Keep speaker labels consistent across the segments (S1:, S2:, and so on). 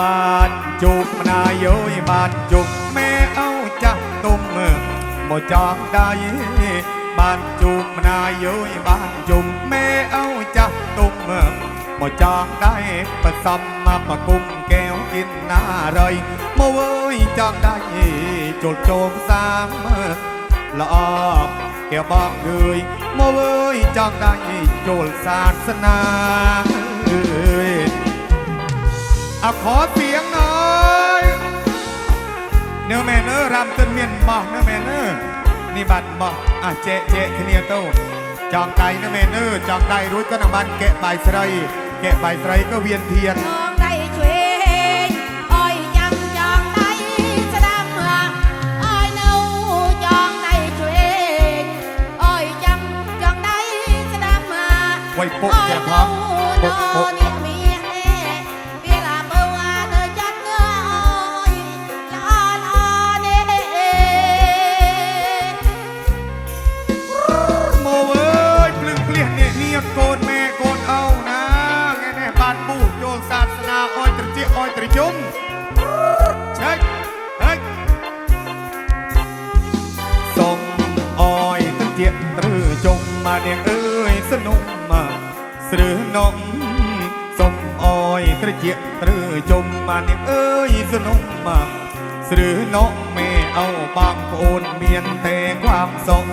S1: บานจุกนายเอ้ยบานจุกแม่เอาจักตุ้มบ่จองได้บานจุกนายเอ้ยบานจุกแม่เอาจักตุ้มบ่จองได้ประสมมาประกุมแก้วกินหน้าเลยมาเว้ยจองได้โจดโจมสามละอแกบอกเลยมาเว้ยจองได้โจลศาสนา เอ้ย อะขอเสียงหน่อยเนื้อแม่เนื้อรำจนเมียนบอกเนื้อแม่เนื้อนี่บัตรบอกอ่ะเจ๊เจ๊คเนียโตจองไก่เนื้อแม่เนื้อจองไก่รู้ก็นำบันแกะใบายไสไรแกะใบายไสไรก็เวียนเทียน
S2: น้องได้ช่
S1: ตะเกียบตรือจงมาเนียงเอ้ยสนุกมาสรือน้องส่งอ้อยตะเกียบตรือจงมาเนียงเอ้ยสนุกมาสรือน้องแม่เอาบางโอนเมียนแต่ความสง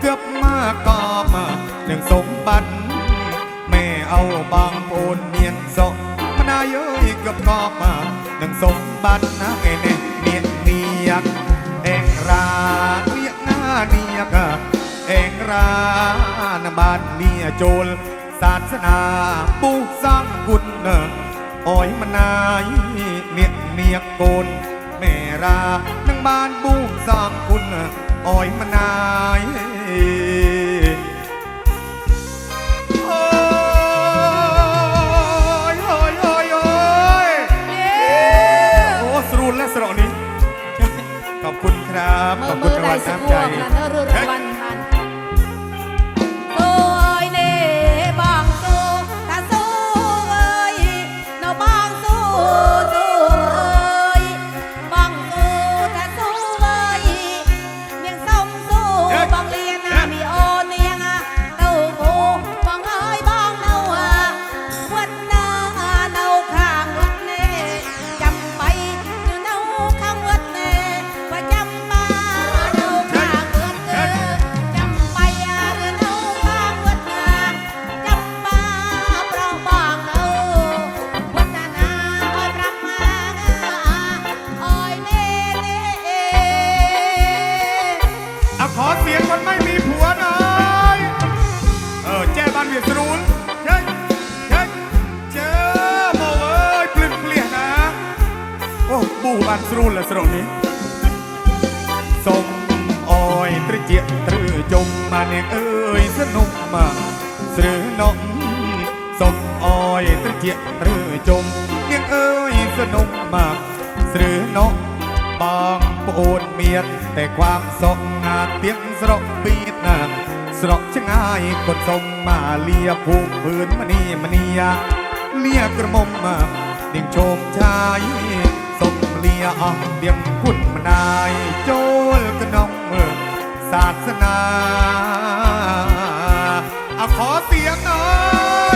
S1: เกือบมากอมาหนึ่งสมบัติแม่เอาบางโอนเมียนสงมานายเอ้ยเกือบกอบมาหนึ่งสมบัตินะไอ้เน่เนียนเนียกเองรา รานบ้านเมียโจรศาสนาปูสร้างกุญอ้อยมานายเนียกเนียกโกนแม่รานังบ้านบูสร้างกุญอ้อยมานายโอ้ยโอ้ยโอ้ยโอ้ยโอ้สรุนและสรอนี้ขอบคุณครับ
S2: เมื่
S1: ข
S2: อ
S1: อบคุ
S2: เมื่
S1: ณ
S2: อ
S1: ราง
S2: ใด
S1: วัล
S2: สัก
S1: น้ำ
S2: วั
S1: ใจ
S2: สรุน
S1: และสรุนี้ส่งอ้อยตรเจียตรือจมมาเนียเอ้ยสนุกมาสรือน้องส่งอ้อยตรเจียตรือจมเนียเอ้ยสนุกมาสรือน้องบางปโอนเมียนแต่ความสองาเตียงสระปีดนางสระชะง่ายกดทรงมาเลียผูกพื้นมณีมณียา เลียอ่องเดียงหุ่นมนายโจลกนองเมืองศาสนาอาขอเสียงหน่อ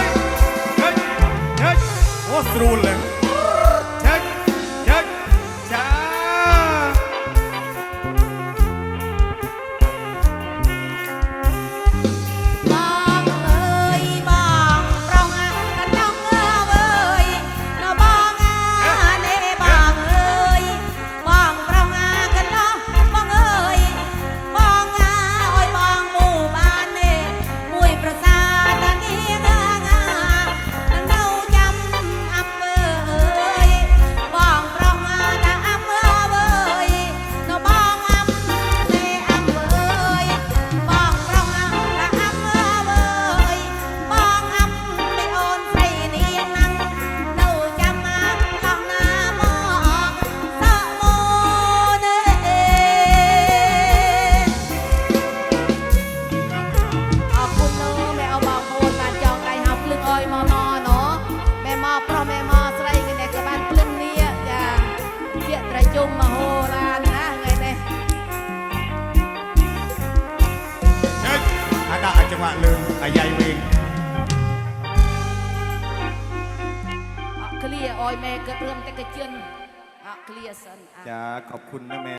S1: ยเฮ้ยเฮ้ยโอ้สรูเลย จังหวะลืมอายายเวง
S2: อะเคลียร์ออยแม่เกิดเริ่มแต่กระเจือนอะเคลียร์สันอะ
S1: จ้าขอบคุณนะแม่